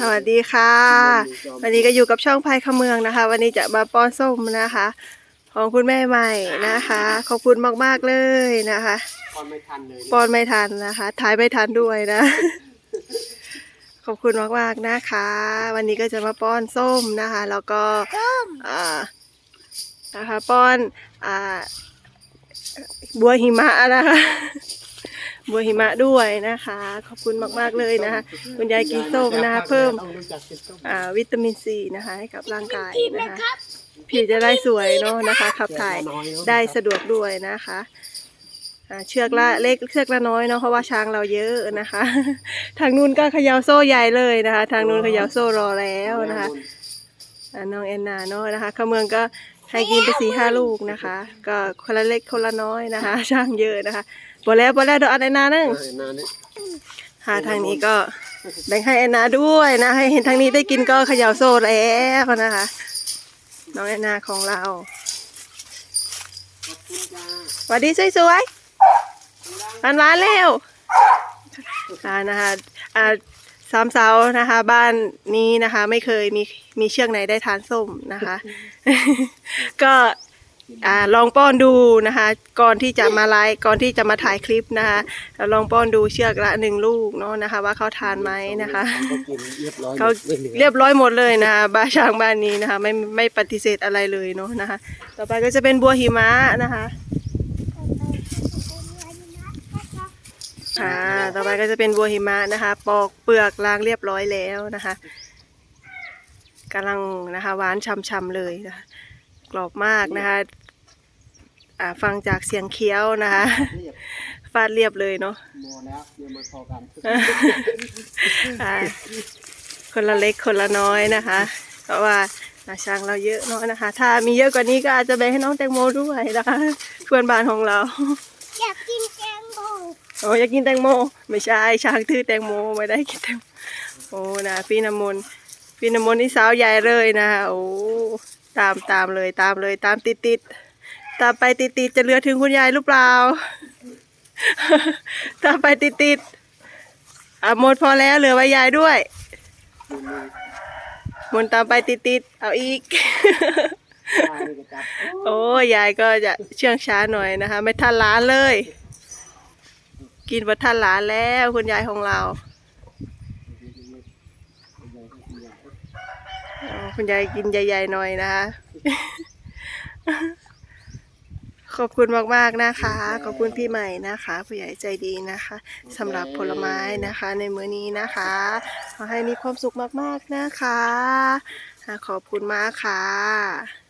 สวัสดีค่ะ วันนี้ก็อยู่กับช่องพายขเมืองนะคะ วันนี้จะมาป้อนส้มนะคะ ของคุณแม่ใหม่นะคะ ขอบคุณมากๆเลยนะคะตอนไม่ทันเลยป้อนไม่ทันนะคะถ่ายไม่ทันด้วยนะ ขอบคุณมากๆนะคะ วันนี้ก็จะมาป้อนส้มนะคะ แล้วก็อ่านะคะป้อนอ่าบัวหิมะนะคะ บัวหิมะด้วยนะคะ ขอบคุณมากๆเลยนะคะคุณยายกินส้มนะคะเพิ่มอ่าวิตามินซีนะคะ ให้กับร่างกายนะคะผิวจะได้สวยเนาะนะคะขับถ่ายได้สะดวกด้วยนะคะเชือกละเล็กเชือกละน้อยเนาะเพราะว่าช้างเราเยอะนะคะ ทางนู้นก็เขยาวโซ่ใหญ่เลยนะคะ ทางนู้นเขยาวโซ่รอแล้วนะคะ น้องแอนนาเนาะนะคะขาวเมืองก็ให้กินไปสี่ห้าลูกนะคะ ก็คนละเล็กคนละน้อยนะคะ ช่างเยอะนะคะบอแล้วบอแล้วเดยวอันไหนนานึงเออนานนี่ค่ะทางนี้ก็แบ่งให้แอนนาด้วยนะ ให้เห็นทางนี้ได้กินก็เขย่าโซ่แล้วนะคะ น้องแอนนาของเราขอบคุณจ้าสวัสดีสวยๆหวานหวานๆเร็วอ่านะคะอ่า สามเสานะคะ บ้านนี้นะคะ ไม่เคยมีมีเชือกไหนได้ทานส้มนะคะ ก็อ่าลองป้อนดูนะคะ ก่อนที่จะมาไลฟ์ก่อนที่จะมาถ่ายคลิปนะคะลองป้อนดูเชือกละหนึ่งลูกเนาะนะคะ ว่าเขาทานไหมนะคะเขากินเรียบร้อยเขาไม่หลือเรียบร้อยหมดเลยนะคะบ้านช้างบ้านนี้นะคะ ไม่ไม่ปฏิเสธอะไรเลยเนาะนะคะ ต่อไปก็จะเป็นบัวหิมะนะคะ อ่าต่อไปก็จะเป็นบัวหิมะนะคะ ปอกเปลือกล้างเรียบร้อยแล้วนะคะกำลังนะคะหวานช่ำๆเลยนะคะกรอบมากนะคะอ่าฟังจากเสียงเคี้ยวนะคะเรียบฟาดเรียบเลยเนาะโมแล้วเดี๋ยวมาพอกันอ่าคนละเล็กคนละน้อยนะคะ เพราะว่าช้างเราเยอะเนาะนะคะ ถ้ามีเยอะกว่านี้ก็อาจจะแบ่งให้น้องแตงโมด้วยนะคะเพื่อนบ้านของเรา อยากกินแกงโม โอ้อยากกินแตงโม ไม่ใช่ช้างทื่อแตงโมไม่ได้กินแตงโมโอ้นะพี่น้ำมนต์พี่น้ำมนต์นี่สาวใหญ่เลยนะคะโอ้ตามตามเลยตามเลยตามติดติดตามไปติดติดจะเหลือถึงคุณยายหรือเปล่า ตามไปติดติดอะหมดพอแล้วเหลือไว้ยายด้วยหมุนตามไปติดติดๆเอาอีกตายเลยก็จับโอ้ยายก็จะเชื่องช้าหน่อยนะคะ ไม่ทันหล้านเลย กินบทันหลานแล้วคุณยายของเรา คุณยายกินใหญ่ๆหน่อยนะคะ ขอบคุณมากๆนะคะ ขอบคุณพี่ใหม่นะคะ ผู้ใหญ่ใจดีนะคะสำหรับผลไม้นะคะ ในมื้อนี้นะคะ ขอให้มีความสุขมากๆนะคะอ่าขอบคุณมากค่ะ